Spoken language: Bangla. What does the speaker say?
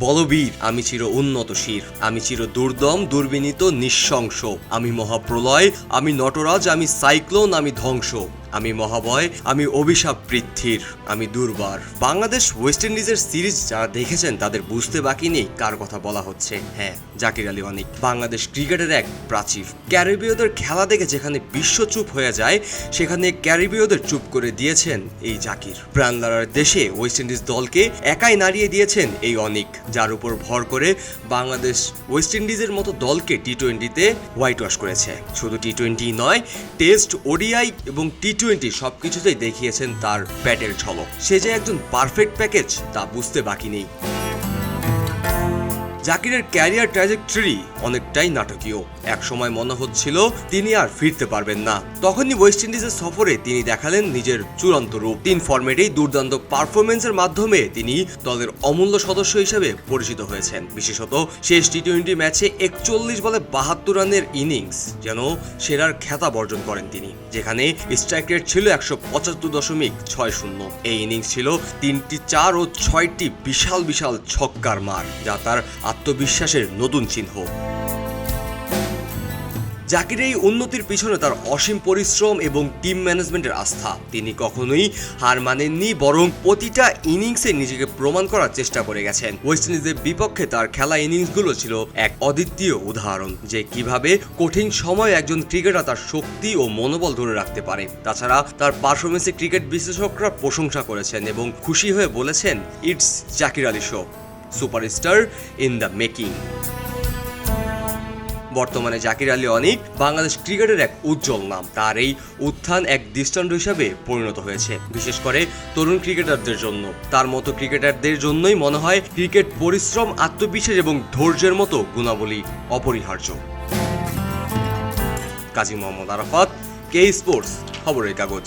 বলবীর, আমি চির উন্নত শির, আমি চির দুর্দম, দুর্বিনীত, নিঃশংস, আমি মহাপ্রলয়, আমি নটরাজ, আমি সাইক্লোন, আমি ধ্বংস। আমি মহাবয়, আমি অভিশাপ পৃথ্বীর, আমি দুর্বার। বাংলাদেশ ওয়েস্ট ইন্ডিজের সিরিজ যারা দেখেছেন, তাদের বুঝতে বাকি নেই কার কথা বলা হচ্ছে। হ্যাঁ জাকির আলী অনেক। বাংলাদেশ ক্রিকেটের এক প্রাচীর। ক্যারিবীয়দের খেলা দেখে যেখানে বিশ্ব চুপ হয়ে যায়, সেখানে ক্যারিবীয়দের চুপ করে দিয়েছেন এই জাকির। প্রাণলারার দেশে ওয়েস্ট ইন্ডিজ দলকে একাই নাড়িয়ে দিয়েছেন এই অনিক, যার উপর ভর করে বাংলাদেশ ওয়েস্ট ইন্ডিজের মতো দলকে টি টোয়েন্টিতে হোয়াইট ওয়াশ করেছে। শুধু টি টোয়েন্টি নয় টেস্ট ওডিআই এবং টি টোয়েন্টি সব কিছুতেই দেখিয়েছেন তার ব্যাটের ঝলক। সে যে একজন পারফেক্ট প্যাকেজ তা বুঝতে বাকি নেই। জাকিরের ক্যারিয়ার ট্র্যাজেক্টরি অনেকটাই নাটকীয়। এক সময় মনে হচ্ছিল তিনি আর ফিরতে পারবেন না। তখনই ওয়েস্ট ইন্ডিজের সফরে তিনি দেখালেন নিজের চূড়ান্ত রূপ। তিন ফর্মেটেই দুর্দান্ত পারফরমেন্সের মাধ্যমে তিনি দলের অমূল্য সদস্য হিসেবে পরিচিত হয়েছেন। বিশেষত শেষ টি টোয়েন্টি ম্যাচে একচল্লিশ বলে বাহাত্তর রানের ইনিংস, যেন সেরার খ্যাতা অর্জন করেন তিনি, যেখানে স্ট্রাইক রেট ছিল একশো পঁচাত্তর দশমিক ছয় শূন্য। এই ইনিংস ছিল তিনটি চার ও ছয়টি বিশাল বিশাল ছক্কার মার, যা তার আত্মবিশ্বাসের নতুন চিহ্ন। জাকির এই উন্নতির পিছনে তার অসীম পরিশ্রম এবং টিম ম্যানেজমেন্টের আস্থা। তিনি কখনোই হার মানেননি, বরং প্রতিটা ইনিংসে নিজেকে প্রমাণ করার চেষ্টা করে গেছেন। ওয়েস্ট ইন্ডিজের বিপক্ষে তার খেলা ইনিংসগুলো ছিল এক অদ্বিতীয় উদাহরণ, যে কীভাবে কঠিন সময়ে একজন ক্রিকেটার তার শক্তি ও মনোবল ধরে রাখতে পারে। তাছাড়া তার পারফরমেন্সে ক্রিকেট বিশ্লেষকরা প্রশংসা করেছেন এবং খুশি হয়ে বলেছেন it's Zakir Ali show superstar in the making. বর্তমানে জাকির আলী অনিক, বাংলাদেশ ক্রিকেটের এক উজ্জ্বল নাম। তার এই উত্থান এক দৃষ্টান্ত হিসাবে পরিণত হয়েছে, বিশেষ করে তরুণ ক্রিকেটারদের জন্য। তার মতো ক্রিকেটারদের জন্যই মনে হয় ক্রিকেট পরিশ্রম, আত্মবিশ্বাস এবং ধৈর্যের মতো গুণাবলী অপরিহার্য। কাজী মোহাম্মদ আরাফাত কে স্পোর্টস খবরের কাগজ।